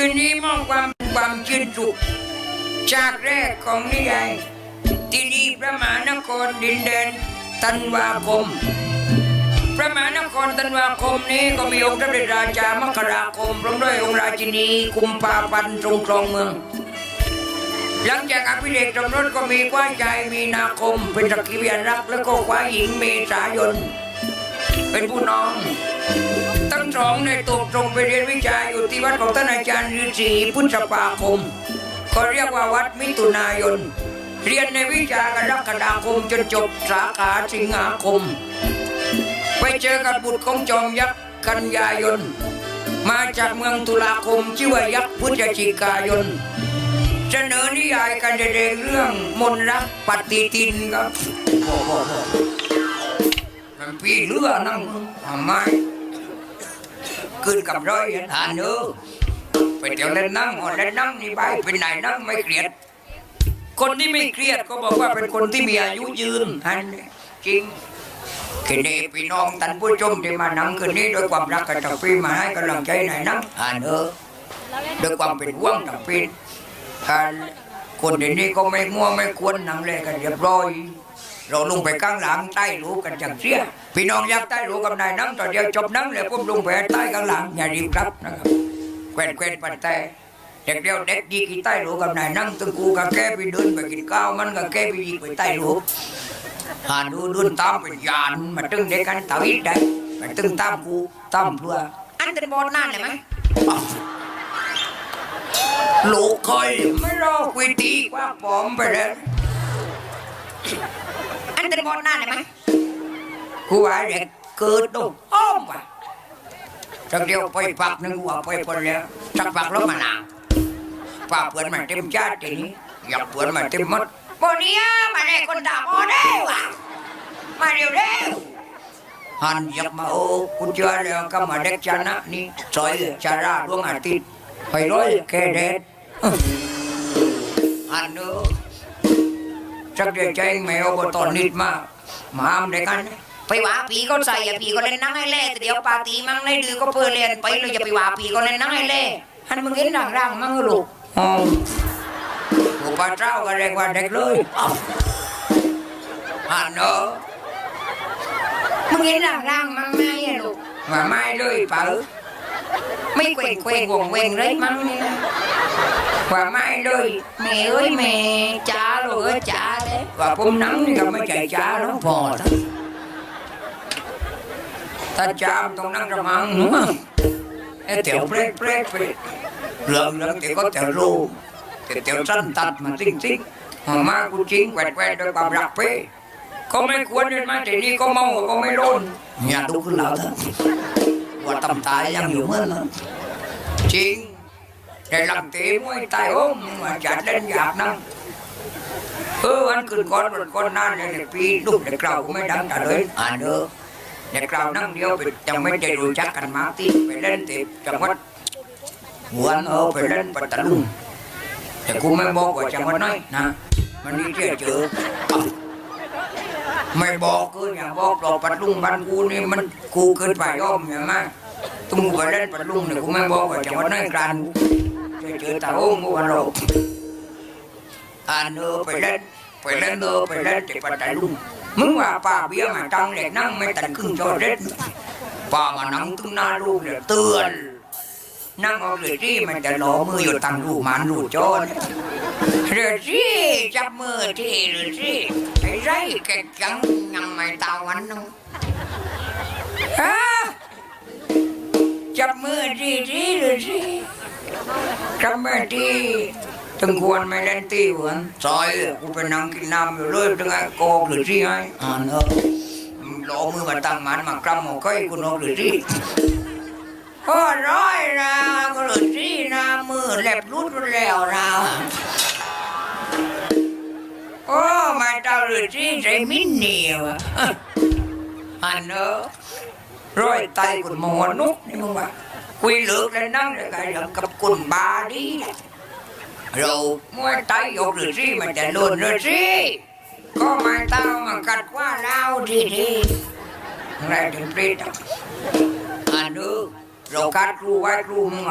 คืนนี้มอบความความชื่นสุขจากแรกของนิยายที่ดีพระมหานครดินแดนตันวาคม พระมหานครตันวาคมนี้ก็มีองค์พระเดชราชามกราคมพร้อมด้วยองค์ราชินีกุมภาพันธ์ทรงครองเมือง หลังจากอภิเษกสมรสก็มีกว้าชายมีนาคม เป็นสักขีพยานรักแล้วก็คว้าหญิงเมษายน เป็นผู้น้อง สองในตกตรงไปเรียนวิชาอยู่ที่วัดของท่านอาจารย์ฤาษีพุทธปาคมก็เรียกว่าวัดมิถุนายน เรียนในวิชากรกฎาคมจนจบสาขาสิงหาคม ไปเจอกับบุตรของจอมยักษ์กันยายน มาจากเมืองตุลาคมชื่อว่ายักษ์พุทธจิกายนเสนอนิยายการแสดงเรื่องมนรักปฏิทินครับมันพี่เรือนั่งทำไม ขึ้นกับร้อยทานเนอไปเที่ยวเล่นนั่งอ่อนเล่นนั่งนี่ไปเป็นไหนนั่งไม่เครียด คนที่ไม่เครียดก็บอกว่าเป็นคนที่มีอายุยืนอันจริงคืนนี้พี่น้องท่านผู้ชมที่มานั่งคืนนี้ด้วยความรักกับพี่มาให้กำลังใจไหนนั่งอ่านเนอด้วยความเป็นห่วงต่างพี่การคนเดี๋ยวนี้ก็ไม่ง่วงไม่ควรนั่งเลยกันเรียบร้อย เราลงไปข้างหลังใต้รูกันจังเสียพี่น้องอยากใต้รูกับนายน้ำตอนเดียวจบน้ำเลยผมลงไปใต้ข้างหลังอย่ารีบรับนะครับแควนแควนปันแต่เด็กเดียวเด็กยีกี่ใต้รูกับนายนั่งตึงกูกับแกไปเดินไปกินข้าวมันกับแกไปยีไปใต้รูหาดูดุนตามเป็นยานมาตึงเด็กกันตาวิดได้มาตึงตามกูตามเพื่ออันเป็นบอลนั่นเลยไหมลูกคอยไม่รอคุยตีกว่าปอมไปเลยอัน เป็นบอลนั่นเลยไหมกูว่าเด็กเกิดดูอ้อมว่ะจักเดียวไปปักหนึ่งว่าไปพอแล้วจักปักแล้วมานางป้าเพื่อนมาเต็มชาติทีนี้อยากเพื่อนมาเต็มหมดบนนี้มาได้คนด่าพอได้ว่ะมาเร็วเร็วหันอยากมาโอ้กูเจอแล้วก็มาเด็กชนะนี่ซอยชาราดวงอาทิตย์ไปร้อยแค่เด็ดอันนู้ จักเดียใจแมวบตอนนิดมากมาอ้ามด้วยกันไปว่าผีก็ใส่พีก็เล่นนั่งให้เล่แต่เดี๋ยวปาตีมั่งในดื้อก็เพื่อเรียนไปเลยอย่าไปว่าผีก็เล่นนั่งให้เล่ฮันมึงเห็นร่างร่างมั่งเหรอลูกอ๋อผู้ป้าเจ้าก็เรียกว่าเด็กเลยอันนู้มึงเห็นร่างร่างมั่งไหมอะลูกมาไม่เกวงเกวงวงเวงเลยมั่งเนี่ยว่าไม่เลยแม่เอ้ยแม่จ้าลูกเอ้ยจ้าเลยว่าผมนั่งรังมั่งเรื่องเตียวก็เตียวรู้แต่เตียวสั้นตัดมาติ้งหัวมากูจริงแกวดแกวดด้วยความไม่เดินมาแต่นี่ก็เมาวเถอะว่าตำตายยังอยู่เหมื่อนนั้นจริงแต่หลังเตะ มวยตายโอ้มว่าจัดเล่นอยากนั่งเออวันคืนก่อนวันก่อนนั่นเนี่ยเด็กปีลูกเด็กเราก็ไม่ดังแต่เลยอ่านเด้อเด็กเรานั่งเดี ยวไปจังไม่ได้รู้จักกันมาที่ไปเล่นเตะจังหวัดหัวนเออไปเล่นปัตตาลุงแต่กูไม่บอกว่าจังหวัดไหนนะมันนี่เจอเจอเอ้า ไม่บอกกูอย่าบอกเราปัตตาลุงบ้านกูนี่มันกูเกินไปย่อมอย่างมากตุ้งไปเล่นปัตตาลุงเนี่ยกูไม่บอกว่าจังหวัดไหนกันเจอเจอตาโอ้งกูวันเราอ่านเออไปเล่นไปเล่นเออไปเล่นที่ปัตตาลุงมึงว่าป้าเบี้ยมาจังเด็กนั่งไม่ตันครึ่งจอเด็ดป้ามานั่งตึงหน้าลูกเลยเตือนนั่งเอาเลยที่มันจะหล้อมืออยู่ตังรูมันรูจอนเรือที่ จับมือที่เรือที่ไอ้ไรแกจังยังไม่ตาวันนึงฮะจับมือทีที่เรือที่จำไม่ดีถึงควรไม่เล่นตีหวนซอยกูไปนั่งกินน้ำอยู่เลยถึงไอ้โกกหรือที่ไอ้อ่านเออลอมือมาตั้งมันมากรำหมอกไก่กูนกหรือที่โอ้ร้อยนะกูหรือที่นะมือแหลบรุดแล้วนะ หรือที่ใจมินเหนียวอะอันเนอะร้อยไตกุนมอนุกนี่มึงว่าคุยเลือกเลยนั่งเลยกันกับกุนบาดีแหละเราเมื่อตยกหรือที่มันจะลุนหรือที่ก็มาเต้ามากัดว่าเราดีดีอะไรถึงปรีดอันนี้เรากัดครูไว้ครูมึง